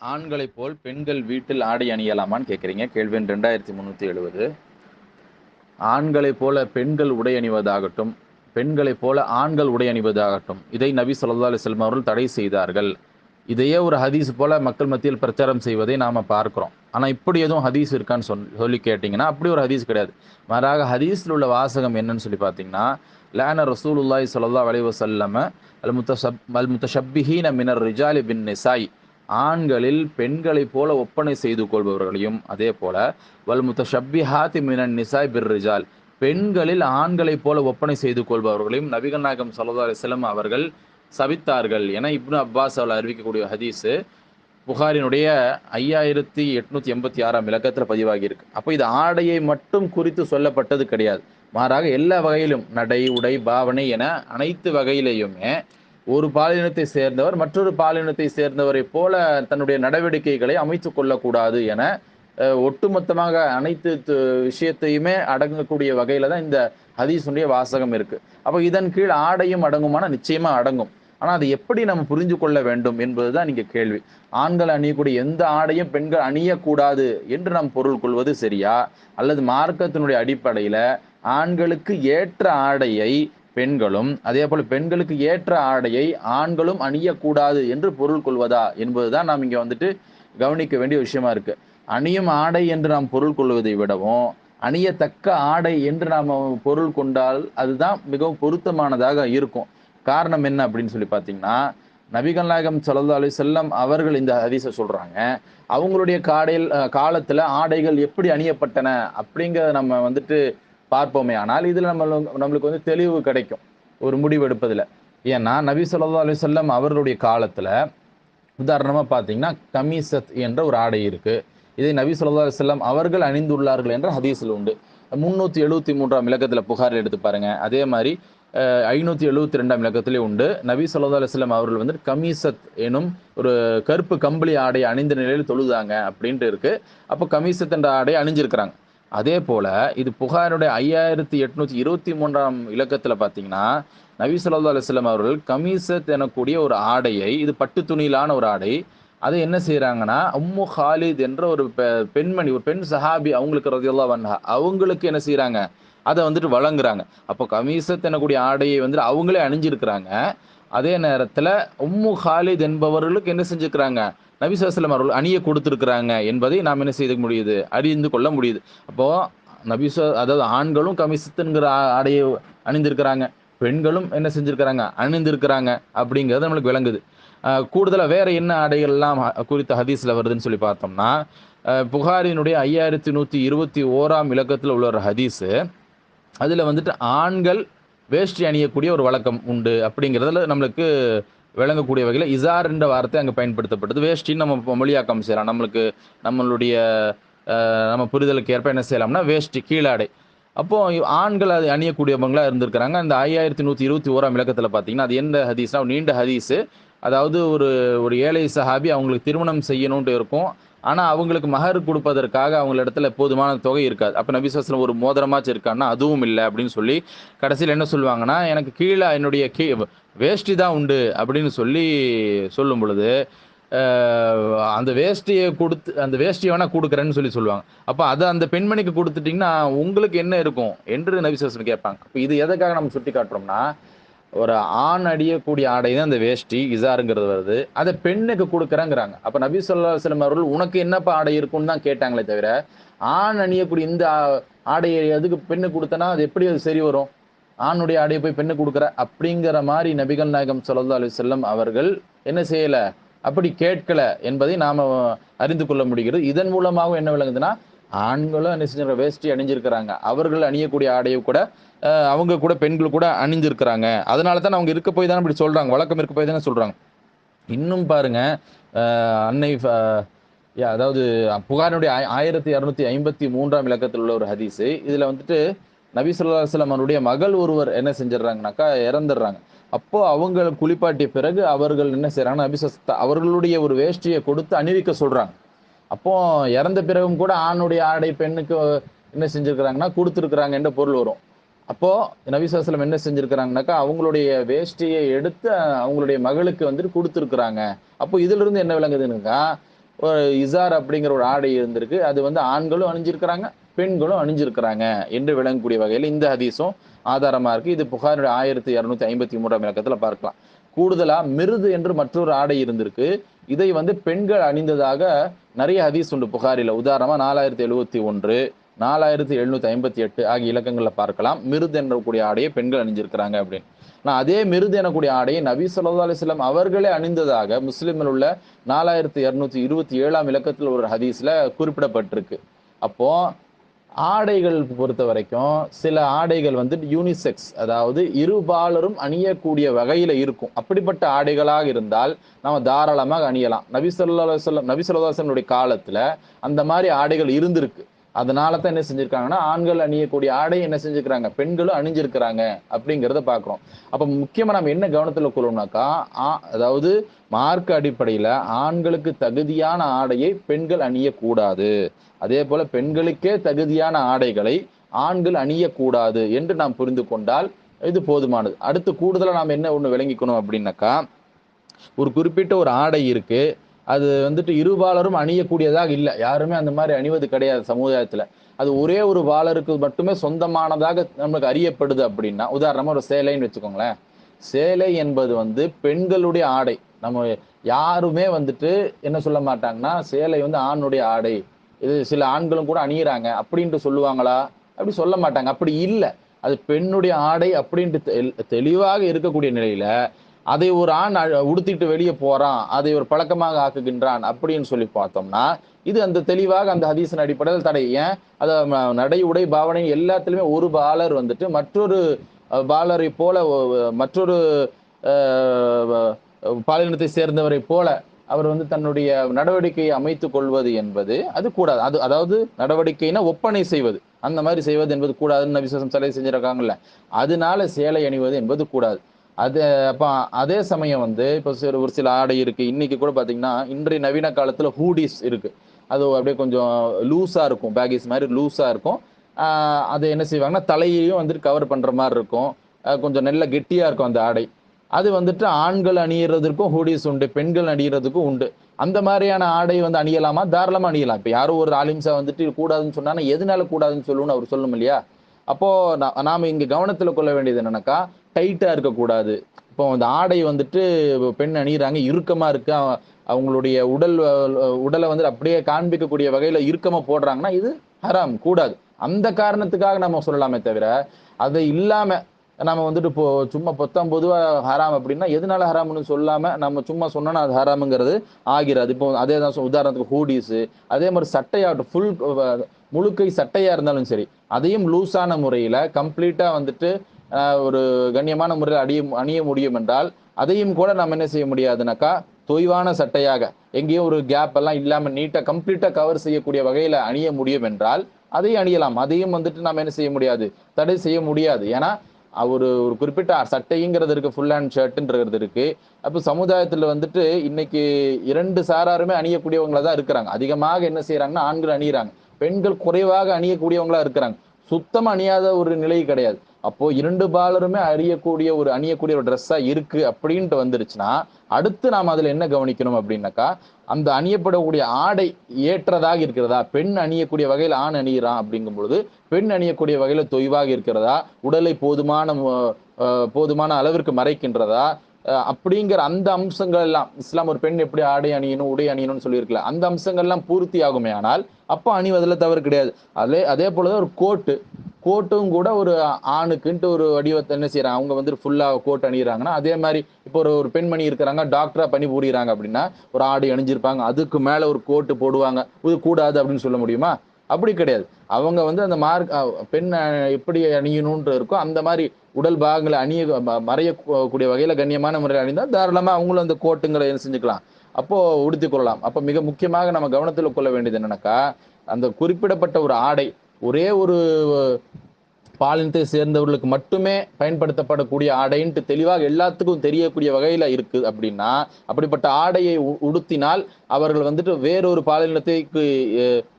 ஆண்களைப் போல் பெண்கள் வீட்டில் ஆடை அணியலாமான்னு கேட்குறீங்க கேள்வி ரெண்டாயிரத்தி முந்நூற்றி எழுபது ஆண்களைப் போல பெண்கள் உடை அணிவதாகட்டும் பெண்களைப் போல ஆண்கள் உடை அணிவதாகட்டும் இதை நபி சொல்லா அலைஹி அவர்கள் தடை செய்தார்கள். இதையே ஒரு ஹதீஸ் போல மக்கள் மத்தியில் பிரச்சாரம் செய்வதை நாம் பார்க்குறோம். ஆனால் இப்படி எதுவும் ஹதீஸ் இருக்கான்னு சொல் சொல்லி கேட்டிங்கன்னா அப்படி ஒரு ஹதீஸ் கிடையாது. மாறாக ஹதீஸில் உள்ள வாசகம் என்னன்னு சொல்லி பார்த்தீங்கன்னா லேன ரசூலுல்லாஹி ஸல்லல்லாஹு அலைஹி வஸல்லம அல் முத்தஷப் அல் முத்தஷப்பிஹீன மினர் ரிஜாலி பின் நிசாய் ஆண்களில் பெண்களைப் போல ஒப்பனை செய்து கொள்பவர்களையும் அதே போல வல் முத்தஷப்பிஹாத்தி மினன் நிசாய் பிர்ரிஜால். பெண்களில் ஆண்களைப் போல ஒப்பனை செய்து கொள்பவர்களையும் நபிகள் நாயகம் சல்லா அலிஸ்லம் அவர்கள் சபித்தார்கள் என இப்னு அப்பாஸ் அவர்கள் அறிவிக்கக்கூடிய ஹதீஸு புகாரினுடைய ஐயாயிரத்தி எட்நூத்தி எண்பத்தி ஆறாம் இலக்கத்தில் பதிவாகி இருக்கு அப்போ இது ஆடையை மட்டும் குறித்து சொல்லப்பட்டது கிடையாது. மாறாக எல்லா வகையிலும் நடை உடை பாவனை என அனைத்து வகையிலேயுமே ஒரு பாலினத்தை சேர்ந்தவர் மற்றொரு பாலினத்தை சேர்ந்தவரை போல தன்னுடைய நடவடிக்கைகளை அமைத்து கொள்ளக்கூடாது என ஒட்டுமொத்தமாக அனைத்து விஷயத்தையுமே அடங்கக்கூடிய வகையில தான் இந்த ஹதீஸுடைய வாசகம் இருக்கு. அப்போ இதன் கீழ் ஆடையும் அடங்குமானா நிச்சயமா அடங்கும். ஆனால் அது எப்படி நம்ம புரிஞ்சு கொள்ள வேண்டும் என்பதுதான் இங்கே கேள்வி. ஆண்கள் அணியக்கூடிய எந்த ஆடையும் பெண்கள் அணியக்கூடாது என்று நாம் பொருள் கொள்வது சரியா? அல்லது மார்க்கத்தினுடைய அடிப்படையில ஆண்களுக்கு ஏற்ற ஆடையை பெண்களும் அதே போல பெண்களுக்கு ஏற்ற ஆடையை ஆண்களும் அணியக்கூடாது என்று பொருள் கொள்வதா என்பதுதான் நாம் இங்க வந்துட்டு கவனிக்க வேண்டிய விஷயமா இருக்கு. அணியும் ஆடை என்று நாம் பொருள் கொள்வதை விடவும் அணியத்தக்க ஆடை என்று நாம் பொருள் கொண்டால் அதுதான் மிகவும் பொருத்தமானதாக இருக்கும். காரணம் என்ன அப்படின்னு சொல்லி பார்த்தீங்கன்னா நபிகள் நாயகம் ஸல்லல்லாஹு செல்லம் அவர்கள் இந்த ஹதீஸை சொல்கிறாங்க அவங்களுடைய காடையில் காலத்தில் ஆடைகள் எப்படி அணியப்பட்டன அப்படிங்கிறத நம்ம வந்துட்டு பார்ப்போமே. ஆனால் இதில் நம்ம நம்மளுக்கு வந்து தெளிவு கிடைக்கும். ஒரு முடிவு எடுப்பதில். ஏன்னா நபி சொல்லா அலி சொல்லம் அவர்களுடைய காலத்தில் உதாரணமாக பார்த்தீங்கன்னா கமீசத் என்ற ஒரு ஆடை இருக்குது இதை நபி சொல்லா அலி சொல்லம் அவர்கள் அணிந்துள்ளார்கள் என்ற ஹதீஸில் உண்டு. முந்நூற்றி எழுபத்தி மூன்றாம் இலக்கத்தில் புகார் எடுத்து பாருங்கள் அதே மாதிரி ஐநூற்றி எழுபத்தி ரெண்டாம் இலக்கத்திலே உண்டு. நபி சொல்லா அலைஹி அவர்கள் வந்து கமீசத் எனும் ஒரு கருப்பு கம்பளி ஆடை அணிந்த நிலையில் தொழுதாங்க அப்படின்ட்டு இருக்குது அப்போ கமீசத் என்ற ஆடை அணிஞ்சிருக்கிறாங்க. அதே போல இது புகாருடைய ஐயாயிரத்தி எட்நூத்தி இருபத்தி மூன்றாம் இலக்கத்துல பாத்தீங்கன்னா நபி சொல்லா அலுவலம் அவர்கள் கமீசத் எனக்கூடிய ஒரு ஆடையை இது பட்டு துணியிலான ஒரு ஆடை அதை என்ன செய்கிறாங்கன்னா உம்மு ஹாலித் என்ற ஒரு பெண்மணி ஒரு பெண் சஹாபி அவங்களுக்கு ரதியல்லாஹு வன்ஹா அவங்களுக்கு என்ன செய்கிறாங்க அதை வந்துட்டு வழங்குறாங்க. அப்போ கமீசத் எனக்கூடிய ஆடையை வந்து அவங்களே அணிஞ்சிருக்கிறாங்க. அதே நேரத்துல உம்மு ஹாலித் என்பவர்களுக்கு என்ன செஞ்சுக்கிறாங்க? நபி அவர்கள் அணிய கொடுத்துருக்குறாங்க என்பதை நாம் என்ன செய்து முடியுது? அறிந்து கொள்ள முடியுது. அப்போ நபி அதாவது ஆண்களும் கமிசத்துங்கிற ஆடையை அணிந்திருக்கிறாங்க. பெண்களும் என்ன செஞ்சுருக்கிறாங்க? அணிந்திருக்கிறாங்க அப்படிங்கிறது நம்மளுக்கு விளங்குது. கூடுதலாக வேற என்ன ஆடைகள்லாம் குறித்த ஹதீஸில் வருதுன்னு சொல்லி பார்த்தோம்னா புகாரினுடைய ஐயாயிரத்தி நூற்றி இருபத்தி ஓராம் இலக்கத்தில் உள்ள ஒரு ஹதீஸு. அதில் வந்துட்டு ஆண்கள் வேஷ்டி அணியக்கூடிய ஒரு வழக்கம் உண்டு அப்படிங்கிறதுல நம்மளுக்கு விளங்கக்கூடிய வகையில் இசார் என்ற வார்த்தை அங்கே பயன்படுத்தப்பட்டது. வேஷ்டின்னு நம்ம இப்போ மொழியாக்கம் செய்யலாம். நம்மளுக்கு நம்மளுடைய நம்ம புரிதலுக்கு ஏற்ப என்ன செய்யலாம்னா வேஷ்டி கீழாடை. அப்போ ஆண்கள் அது அணியக்கூடியவங்களாக இருந்திருக்கிறாங்க. அந்த ஐயாயிரத்தி நூற்றி இருபத்தி ஓராம் இலக்கத்தில் பார்த்தீங்கன்னா அது எந்த ஹதீஸ்னா நீண்ட ஹதீஸு. அதாவது ஒரு ஒரு ஏழை சஹாபி அவங்களுக்கு திருமணம் செய்யணுன்ட்டு இருக்கும். ஆனால் அவங்களுக்கு மகர் கொடுப்பதற்காக அவங்க இடத்துல போதுமான தொகை இருக்காது. அப்போ நபிசாஸ்லம் ஒரு மோதிரமாச்சு இருக்கான்னா அதுவும் இல்லை அப்படின்னு சொல்லி கடைசியில் என்ன சொல்லுவாங்கன்னா எனக்கு கீழே என்னுடைய கீ வேஷ்டி தான் உண்டு அப்படின்னு சொல்லி சொல்லும் பொழுது அந்த வேஷ்டியை கொடுத்து அந்த வேஷ்டியை வேணால் கொடுக்குறேன்னு சொல்லி சொல்லுவாங்க. அப்போ அதை அந்த பெண்மணிக்கு கொடுத்துட்டீங்கன்னா உங்களுக்கு என்ன இருக்கும் என்று நபிசாஸ்லம் கேட்பாங்க. இப்போ இது எதுக்காக நம்ம சுட்டி காட்டுறோம்னா ஒரு ஆண் அடியக்கூடிய ஆடை தான் அந்த வேஷ்டி இசாருங்கிறது வருது. அதை பெண்ணுக்கு கொடுக்குறேங்கிறாங்க. அப்போ நபி சொல்லா சிலம் அவர்கள் உனக்கு என்னப்பா ஆடை இருக்கும்னு தான் கேட்டாங்களே தவிர ஆண் அணியக்கூடிய இந்த ஆடையை எதுக்கு பெண்ணு கொடுத்தனா அது எப்படி அது சரி வரும்? ஆணுடைய ஆடையை போய் பெண்ணு கொடுக்குற? அப்படிங்கிற மாதிரி நபிகள் நாயகம் சொல்லா அலி செல்லம் அவர்கள் என்ன செய்யலை? அப்படி கேட்கல என்பதை நாம் அறிந்து கொள்ள முடிகிறது. இதன் மூலமாகவும் என்ன விளங்குதுன்னா ஆண்களும் என்ன செஞ்ச வேஷ்டி அணிஞ்சிருக்கிறாங்க. அவர்கள் அணியக்கூடிய ஆடையை கூட அவங்க கூட பெண்கள் கூட அணிஞ்சிருக்கிறாங்க. அதனால தான் அவங்க இருக்க போய் தானே இப்படி சொல்றாங்க. வழக்கம் இருக்க போய் தானே சொல்றாங்க. இன்னும் பாருங்க அன்னை யா, அதாவது புகாரினுடைய ஆயிரத்தி இரநூத்தி ஐம்பத்தி மூன்றாம் இலக்கத்தில் உள்ள ஒரு ஹதீஸு. இதில் வந்துட்டு நபி ஸல்லல்லாஹு அவருடைய மகள் ஒருவர் என்ன செஞ்சிடறாங்கனாக்கா இறந்துடுறாங்க. அப்போ அவங்க குளிப்பாட்டிய பிறகு அவர்கள் என்ன செய்றாங்க நபி அவர்களுடைய ஒரு வேஷ்டியை கொடுத்து அணிவிக்க சொல்றாங்க. அப்போ இறந்த பிறகும் கூட ஆணுடைய ஆடை பெண்ணுக்கு என்ன செஞ்சிருக்கிறாங்கன்னா கொடுத்துருக்குறாங்க என்ற பொருள் வரும். அப்போ நபிசாஸ்லம் என்ன செஞ்சிருக்கிறாங்கனாக்கா அவங்களுடைய வேஷ்டியை எடுத்து அவங்களுடைய மகளுக்கு வந்துட்டு கொடுத்துருக்குறாங்க. அப்போ இதுல இருந்து என்ன விளங்குதுன்னாக்கா ஒரு இசார் அப்படிங்கிற ஒரு ஆடை இருந்திருக்கு. அது வந்து ஆண்களும் அணிஞ்சிருக்கிறாங்க பெண்களும் அணிஞ்சிருக்கிறாங்க என்று விளங்கக்கூடிய வகையில் இந்த ஹதீஸும் ஆதாரமா இருக்கு. இது புகாருடைய ஆயிரத்தி இரநூத்தி ஐம்பத்தி மூன்றாம் இலக்கத்துல பார்க்கலாம். கூடுதலா மிருது என்று மற்றொரு ஆடை இருந்திருக்கு. இதை வந்து பெண்கள் அணிந்ததாக நிறைய ஹதீஸ் உண்டு புகாரில். உதாரணமாக நாலாயிரத்தி எழுபத்தி ஒன்று நாலாயிரத்தி எழுநூத்தி ஐம்பத்தி எட்டு ஆகிய இலக்கங்களில் பார்க்கலாம். மிருது எனக்கூடிய ஆடையை பெண்கள் அணிஞ்சிருக்கிறாங்க அப்படின்னு. நான் அதே மிருது எனக்கூடிய ஆடையை நபி சொல்லா அலிஸ்லாம் அவர்களே அணிந்ததாக முஸ்லிமில் உள்ள நாலாயிரத்தி இரநூத்தி இருபத்தி ஏழாம் இலக்கத்தில் ஒரு ஹதீஸில் குறிப்பிடப்பட்டிருக்கு. அப்போ ஆடைகள் பொறுத்த வரைக்கும் சில ஆடைகள் வந்து யூனிசெக்ஸ் அதாவது இருபாலரும் அணியக்கூடிய வகையில் இருக்கும். அப்படிப்பட்ட ஆடைகளாக இருந்தால் நம்ம தாராளமாக அணியலாம். நபி சொல்லா சொல்லம் நபி சொல்லா அந்த மாதிரி ஆடைகள் இருந்திருக்கு. அதனால தான் என்ன செஞ்சிருக்காங்கன்னா ஆண்கள் அணியக்கூடிய ஆடை என்ன செஞ்சுக்கிறாங்க பெண்களும் அணிஞ்சிருக்கிறாங்க அப்படிங்கிறத பார்க்குறோம் அப்போ முக்கியமாக நம்ம என்ன கவனத்தில் கொள்ளணும்னாக்கா அதாவது மார்க் அடிப்படையில் ஆண்களுக்கு தகுதியான ஆடையை பெண்கள் அணியக்கூடாது. அதே போல பெண்களுக்கே தகுதியான ஆடைகளை ஆண்கள் அணியக்கூடாது என்று நாம் புரிந்து கொண்டால் இது போதுமானது. அடுத்து கூடுதலாக நாம் என்ன ஒன்று விளங்கிக்கணும் அப்படின்னாக்கா ஒரு குறிப்பிட்ட ஒரு ஆடை இருக்குது அது வந்துட்டு இருபாலரும் அணியக்கூடியதாக இல்லை. யாருமே அந்த மாதிரி அணிவது கிடையாது சமுதாயத்தில். அது ஒரே ஒரு பாலருக்கு மட்டுமே சொந்தமானதாக நமக்கு அறியப்படுது அப்படின்னா உதாரணமாக ஒரு சேலைன்னு வச்சுக்கோங்களேன். சேலை என்பது வந்து பெண்களுடைய ஆடை. நம்ம யாருமே வந்துட்டு என்ன சொல்ல மாட்டாங்கன்னா சேலை வந்து ஆணுடைய ஆடை. இது சில ஆண்களும் கூட அணியிறாங்க. அப்படின்ட்டு சொல்லுவாங்களா? அப்படி சொல்ல மாட்டாங்க. அப்படி இல்லை. அது பெண்ணுடைய ஆடை அப்படின்ட்டு தெளிவாக இருக்கக்கூடிய நிலையில அதை ஒரு ஆண் உடுத்திட்டு வெளியே போறான் அதை ஒரு பழக்கமாக ஆக்குகின்றான் அப்படின்னு சொல்லி பார்த்தோம்னா இது அந்த தெளிவாக அந்த ஹதீசன் அடிப்படையில் தடை. ஏன்? அதை நடை உடை பாவனை எல்லாத்துலயுமே ஒரு பாலர் வந்துட்டு மற்றொரு பாலரை போல மற்றொரு பாலினத்தை சேர்ந்தவரை போல அவர் வந்து தன்னுடைய நடவடிக்கையை அமைத்துக் கொள்வது என்பது அது கூடாது. அது அதாவது நடவடிக்கைனா ஒப்பனை செய்வது. அந்த மாதிரி செய்வது என்பது கூடாதுன்னு விசேஷம் சிலை செஞ்சிருக்காங்கல்ல. அதனால சேலை அணிவது என்பது கூடாது. அது அப்போ அதே சமயம் வந்து இப்போ சில ஒரு சில ஆடை இருக்கு. இன்னைக்கு கூட பார்த்தீங்கன்னா இன்றைய நவீன காலத்தில் ஹூடிஸ் இருக்கு. அது அப்படியே கொஞ்சம் லூஸாக இருக்கும். பேகிஸ் மாதிரி லூஸாக இருக்கும். அது என்ன செய்வாங்கன்னா தலையையும் வந்துட்டு கவர் பண்ணுற மாதிரி இருக்கும். கொஞ்சம் நல்ல கெட்டியாக இருக்கும் அந்த ஆடை. அது வந்துட்டு ஆண்கள் அணியறதுக்கும் ஹூடிஸ் உண்டு. பெண்கள் அணியறதுக்கும் உண்டு. அந்த மாதிரியான ஆடை வந்து அணியலாமா? தாராளமாக அணியலாம். இப்போ யாரும் ஒரு ஆலிம்ஸாக வந்துட்டு கூடாதுன்னு சொன்னாங்கன்னா எதனால கூடாதுன்னு சொல்லுன்னு அவர் சொல்லும் இல்லையா? அப்போ நாம இங்க கவனத்துல கொள்ள வேண்டியது என்னன்னாக்கா டைட்டா இருக்கக்கூடாது. இப்போ அந்த ஆடை வந்துட்டு பெண் அணிகிறாங்க இறுக்கமா இருக்கு. அவங்களுடைய உடல் உடலை வந்து அப்படியே காண்பிக்கக்கூடிய வகையில இறுக்கமா போடுறாங்கன்னா இது ஹராம் கூடாது. அந்த காரணத்துக்காக நம்ம சொல்லலாமே தவிர அது இல்லாம நம்ம வந்துட்டு இப்போ சும்மா பொத்தம் பொதுவாக ஹராம் அப்படின்னா எதனால ஹராம்னு சொல்லாமல் நம்ம சும்மா சொன்னோன்னா அது ஹராமுங்கிறது ஆகிறது இப்போ அதே தான் உதாரணத்துக்கு ஹூடிஸு அதே மாதிரி சட்டையாகட்டும் ஃபுல் முழுக்கை சட்டையாக இருந்தாலும் சரி அதையும் லூஸான முறையில் கம்ப்ளீட்டாக வந்துட்டு ஒரு கண்ணியமான முறையில் அடிய அணிய முடியும் என்றால் அதையும் கூட நம்ம என்ன செய்ய முடியாதுனாக்கா தொய்வான சட்டையாக எங்கேயும் ஒரு கேப் எல்லாம் இல்லாமல் நீட்டாக கம்ப்ளீட்டாக கவர் செய்யக்கூடிய வகையில் அணிய முடியும் என்றால் அதையும் அணியலாம். அதையும் வந்துட்டு நம்ம என்ன செய்ய முடியாது? தடை செய்ய முடியாது. ஏன்னா ஒரு ஒரு குறிப்பிட்ட சட்டைங்கிறது இருக்கு ஃபுல் ஹேண்ட் ஷர்ட்ன்றது இருக்கு. அப்போ சமுதாயத்துல வந்துட்டு இன்னைக்கு இரண்டு சாராருமே அணியக்கூடியவங்களா தான் இருக்கிறாங்க. அதிகமாக என்ன செய்யறாங்கன்னா ஆண்கள் அணியிறாங்க. பெண்கள் குறைவாக அணியக்கூடியவங்களா இருக்கிறாங்க. சுத்தமாக அணியாத ஒரு நிலை கிடையாது. அப்போ இரண்டு பாலருமே அறியக்கூடிய ஒரு அணியக்கூடிய ஒரு ட்ரெஸ்ஸா இருக்கு அப்படின்ட்டு வந்துருச்சுன்னா அடுத்து நாம் அதுல என்ன கவனிக்கணும் அப்படின்னாக்கா அந்த அணியப்படக்கூடிய ஆடை ஏற்றதாக இருக்கிறதா பெண் அணியக்கூடிய வகையில் ஆண் அணியிறான் அப்படிங்கும் பொழுது பெண் அணியக்கூடிய வகையில தொய்வாக இருக்கிறதா உடலை போதுமான போதுமான அளவிற்கு மறைக்கின்றதா அப்படிங்கிற அந்த அம்சங்கள் எல்லாம் இஸ்லாம் ஒரு பெண் எப்படி ஆடை அணியணும் உடை அணியணும்னு சொல்லியிருக்கல அந்த அம்சங்கள் எல்லாம் பூர்த்தி ஆகுமே ஆனால் அப்போ அணிவதில் தவறு கிடையாது. அதே அதே போலதான் ஒரு கோட்டு. கோட்டும் கூட ஒரு ஆணுக்குன்ட்டு ஒரு வடிவத்தை என்ன செய்யறாங்க? அவங்க வந்து ஃபுல்லாக கோட் அணிகிறாங்கன்னா அதே மாதிரி இப்போ ஒரு ஒரு பெண்மணி இருக்கிறாங்க டாக்டரா பண்ணி புரியுறாங்க அப்படின்னா ஒரு ஆடை அணிஞ்சிருப்பாங்க அதுக்கு மேல ஒரு கோட்டு போடுவாங்க. இது கூடாது அப்படின்னு சொல்ல முடியுமா? அப்படி கிடையாது. அவங்க வந்து அந்த மார்க் பெண் எப்படி அணியணும்ன்ற இருக்கோ அந்த மாதிரி உடல் பாகங்களை அணிய மறையக்கூடிய வகையில கண்ணியமான முறையில் அணிந்தால் தாராளமா அவங்களும் அந்த கோட்டுங்களை என்ன செஞ்சுக்கலாம். அப்போ உடுத்தி கொள்ளலாம். அப்போ மிக முக்கியமாக நம்ம கவனத்தில் கொள்ள வேண்டியது என்னன்னாக்கா அந்த குறிப்பிடப்பட்ட ஒரு ஆடை ஒரே ஒரு பாலினத்தை சேர்ந்தவர்களுக்கு மட்டுமே பயன்படுத்தப்படக்கூடிய ஆடைன்ட்டு தெளிவாக எல்லாத்துக்கும் தெரியக்கூடிய வகையில் இருக்குது அப்படின்னா அப்படிப்பட்ட ஆடையை உடுத்தினால் அவர்கள் வந்துட்டு வேறொரு பாலினத்தைக்கு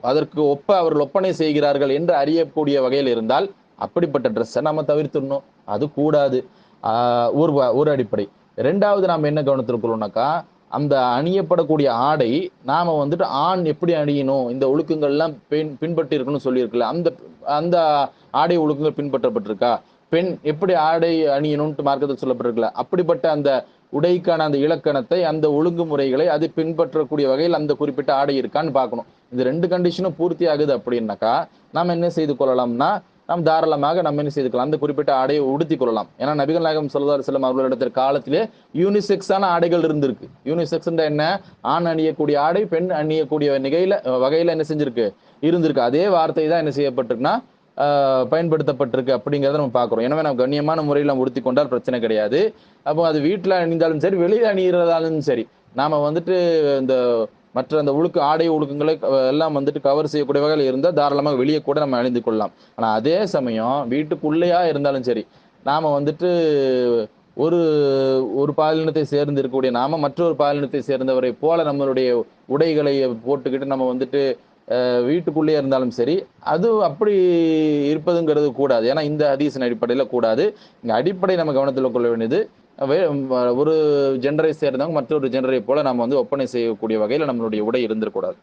அதற்கு ஒப்ப அவர்கள் ஒப்பனை செய்கிறார்கள் என்று அறியக்கூடிய வகையில் இருந்தால் அப்படிப்பட்ட ட்ரெஸ்ஸை நம்ம தவிர்த்துடணும். அது கூடாது. ஒரு ஒரு அடிப்படை. ரெண்டாவது நாம் என்ன கவனத்தில் கொள்ளணும்னாக்கா அந்த அணியப்படக்கூடிய ஆடை நாம வந்துட்டு ஆண் எப்படி அணியணும் இந்த ஒழுக்கங்கள்லாம் பின் பின்பற்றி இருக்கணும்னு சொல்லியிருக்குல்ல அந்த அந்த ஆடை ஒழுக்கங்கள் பின்பற்றப்பட்டிருக்கா? பெண் எப்படி ஆடை அணியணும்ட்டு மார்க்கத்தில் சொல்லப்பட்டிருக்கல அப்படிப்பட்ட அந்த உடைக்கான அந்த இலக்கணத்தை அந்த ஒழுங்குமுறைகளை அது பின்பற்றக்கூடிய வகையில் அந்த குறிப்பிட்ட ஆடை இருக்கான்னு பார்க்கணும். இந்த ரெண்டு கண்டிஷனும் பூர்த்தி ஆகுது அப்படின்னாக்கா நாம் என்ன செய்து கொள்ளலாம்னா நாம் தாராளமாக நம்ம என்ன செய்துக்கலாம்? அந்த குறிப்பிட்ட ஆடையை உடுத்தி கொள்ளலாம். ஏன்னா நபிகள் நாயகம் சொல்லதார் செல்லும் அவர்களிடத்தில் காலத்திலே யூனிசெக்ஸான ஆடைகள் இருந்திருக்கு. யூனிசெக்ஸ் என்ன? ஆண் அணியக்கூடிய ஆடை பெண் அணியக்கூடிய நிகையில வகையில என்ன செஞ்சிருக்கு? இருந்திருக்கு. அதே வார்த்தை தான் என்ன செய்யப்பட்டிருக்குன்னா பயன்படுத்தப்பட்டிருக்கு அப்படிங்கிறத நம்ம பார்க்குறோம். எனவே நம்ம கண்ணியமான முறையில் நம்ம உடுத்தி கொண்டால் பிரச்சனை கிடையாது. அப்போ அது வீட்டில் அணிந்தாலும் சரி வெளியில் அணிகிறதாலும் சரி நாம் வந்துட்டு இந்த மற்ற அந்த ஒழுக்க ஆடை ஒழுக்கங்களை எல்லாம் வந்துட்டு கவர் செய்யக்கூடிய வகையில் இருந்தால் தாராளமாக வெளியே கூட நம்ம அணிந்து கொள்ளலாம். ஆனால் அதே சமயம் வீட்டுக்குள்ளேயா இருந்தாலும் சரி நாம் வந்துட்டு ஒரு ஒரு பாலினத்தை சேர்ந்து இருக்கக்கூடிய நாம மற்றொரு பாலினத்தை சேர்ந்தவரை போல நம்மளுடைய உடைகளை போட்டுக்கிட்டு நம்ம வந்துட்டு வீட்டுக்குள்ளேயே இருந்தாலும் சரி அது அப்படி இருப்பதுங்கிறது கூடாது. ஏன்னா இந்த ஹதீஸின் அடிப்படையில் கூடாது. இங்கே அடிப்படை நம்ம கவனத்தில் கொள்ள வேண்டியது ஒரு ஜெண்டரை சேர்ந்தவங்க மற்றொரு ஜெண்டரை போல நம்ம வந்து ஒப்பனை செய்யக்கூடிய வகையில் நம்மளுடைய உடை இருந்திருக்கூடாது